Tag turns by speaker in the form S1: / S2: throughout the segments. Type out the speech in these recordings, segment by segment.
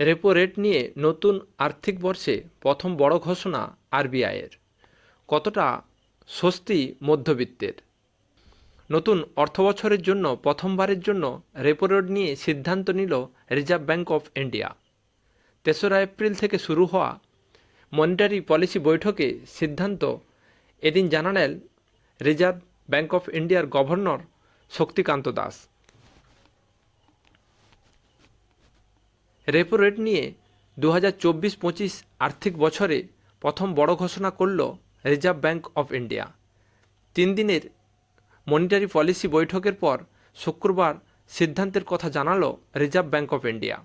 S1: Repo rate নিয়ে নতুন আর্থিক বর্ষে প্রথম বড় ঘোষণা আরবিআইয়ের কতটা স্বস্তি মধ্যবিত্তের? নতুন অর্থবছরের জন্য প্রথমবারের জন্য রেপো রেট নিয়ে সিদ্ধান্ত নিল রিজার্ভ ব্যাঙ্ক অফ ইন্ডিয়া তেসরা এপ্রিল থেকে শুরু হওয়া মনিটারি পলিসি বৈঠকে সিদ্ধান্ত এদিন জানালেন রিজার্ভ ব্যাঙ্ক অফ ইন্ডিয়ার governor Shaktikanta Das. Repo rate নিয়ে দু হাজার চব্বিশ পঁচিশ আর্থিক বছরে প্রথম বড় ঘোষণা করল রিজার্ভ ব্যাঙ্ক অফ ইন্ডিয়া তিন দিনের মনিটারি পলিসি বৈঠকের পর শুক্রবার সিদ্ধান্তের কথা জানালো রিজার্ভ ব্যাঙ্ক অফ ইন্ডিয়া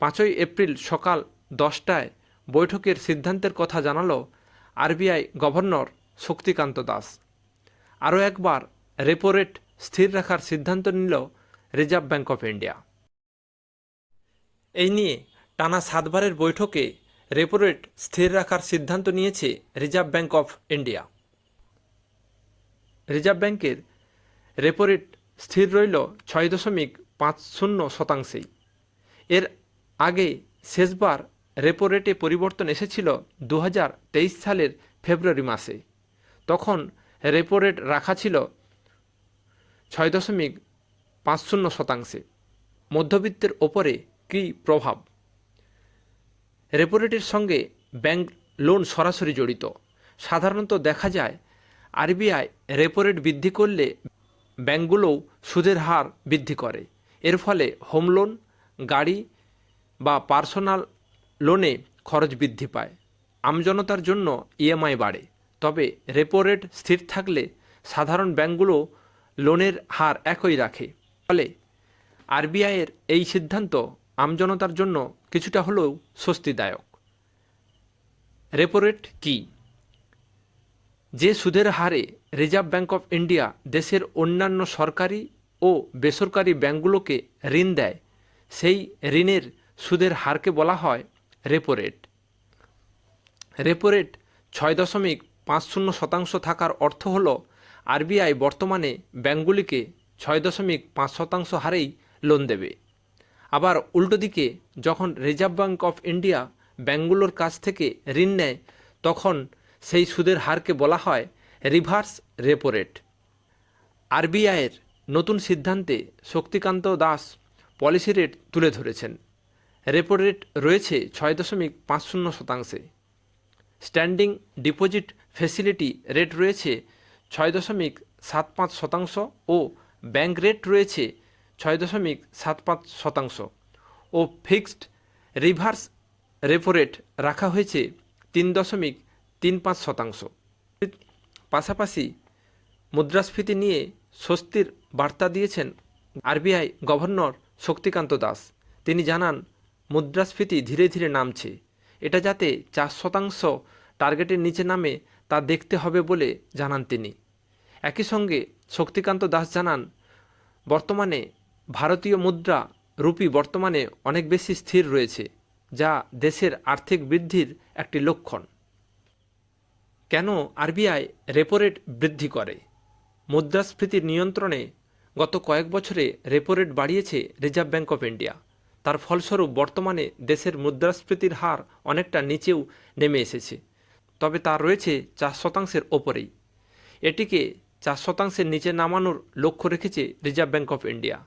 S1: পাঁচই এপ্রিল সকাল দশটায় বৈঠকের সিদ্ধান্তের কথা জানালো আরবিআই গভর্নর শক্তিকান্ত দাস। আরও একবার রেপো রেট স্থির রাখার সিদ্ধান্ত নিল রিজার্ভ ব্যাঙ্ক অফ ইন্ডিয়া এই নিয়ে টানা সাতবারের বৈঠকে রেপো রেট স্থির রাখার সিদ্ধান্ত নিয়েছে reserve bank of India. Reserve ব্যাংকের রেপো রেট স্থির রইল ছয় দশমিক পাঁচ শূন্য শতাংশেই। এর আগে শেষবার রেপো রেটে পরিবর্তন এসেছিল দু হাজার তেইশ সালের ফেব্রুয়ারি মাসে। তখন রেপো রেট রাখা ছিল ছয় দশমিক পাঁচ শূন্য শতাংশে। মধ্যবিত্তের ওপরে কী প্রভাব? রেপো রেটের সঙ্গে ব্যাংক লোন সরাসরি জড়িত। সাধারণত দেখা যায়, আরবিআই রেপো রেট বৃদ্ধি করলে ব্যাংকগুলোও সুদের হার বৃদ্ধি করে। এর ফলে হোম লোন, গাড়ি বা পার্সোনাল লোনে খরচ বৃদ্ধি পায়। আমজনতার জন্য ইএমআই বাড়ে। তবে রেপো রেট স্থির থাকলে সাধারণ ব্যাংকগুলো লোনের হার একই রাখে। ফলে আরবিআইয়ের এই সিদ্ধান্ত আমজনতার জন্য কিছুটা হলেও স্বস্তিদায়ক। রেপো রেট কী? যে সুদের হারে রিজার্ভ ব্যাঙ্ক অফ ইন্ডিয়া দেশের অন্যান্য সরকারি ও বেসরকারি ব্যাঙ্কগুলোকে ঋণ দেয়, সেই ঋণের সুদের হারকে বলা হয় রেপো রেট রেপো রেট ছয় দশমিক পাঁচ শূন্য শতাংশ থাকার অর্থ হল, আরবিআই বর্তমানে ব্যাঙ্কগুলিকে ছয় দশমিক পাঁচ শতাংশ হারেই লোন দেবে। আবার উল্টো দিকে, যখন রিজার্ভ ব্যাঙ্ক অফ ইন্ডিয়া ব্যাঙ্কগুলোর কাছ থেকে ঋণ নেয়, তখন সেই সুদের হারকে বলা হয় রিভার্স রেপো রেট আরবিআইয়ের নতুন সিদ্ধান্তে শক্তিকান্ত দাস পলিসি রেট তুলে ধরেছেন। রেপো রেট রয়েছে ছয় দশমিক পাঁচ শূন্য শতাংশে। স্ট্যান্ডিং ডিপোজিট ফেসিলিটি রেট রয়েছে ছয় দশমিক সাত পাঁচ শতাংশ ও ব্যাংক রেট রয়েছে ছয় দশমিক সাত পাঁচ শতাংশ ও ফিক্সড রিভার্স রেপো রেট রাখা হয়েছে তিন দশমিক তিন পাঁচ শতাংশ। পাশাপাশি মুদ্রাস্ফীতি নিয়ে স্বস্তির বার্তা দিয়েছেন আরবিআই গভর্নর শক্তিকান্ত দাস। তিনি জানান, মুদ্রাস্ফীতি ধীরে ধীরে নামছে। এটা যাতে চার শতাংশ টার্গেটের নিচে নামে তা দেখতে হবে বলে জানান তিনি। একই সঙ্গে শক্তিকান্ত দাস জানান, বর্তমানে ভারতীয় মুদ্রা রুপি বর্তমানে অনেক বেশি স্থির রয়েছে, যা দেশের আর্থিক বৃদ্ধির একটি লক্ষণ। কেন আরবিআই রেপো রেট বৃদ্ধি করে? মুদ্রাস্ফীতির নিয়ন্ত্রণে গত কয়েক বছরে রেপো রেট বাড়িয়েছে রিজার্ভ ব্যাঙ্ক অফ ইন্ডিয়া তার ফলস্বরূপ বর্তমানে দেশের মুদ্রাস্ফীতির হার অনেকটা নিচেও নেমে এসেছে। তবে তা রয়েছে চার শতাংশের ওপরেই। এটিকে চার শতাংশের নিচে নামানোর লক্ষ্য রেখেছে রিজার্ভ ব্যাঙ্ক অফ ইন্ডিয়া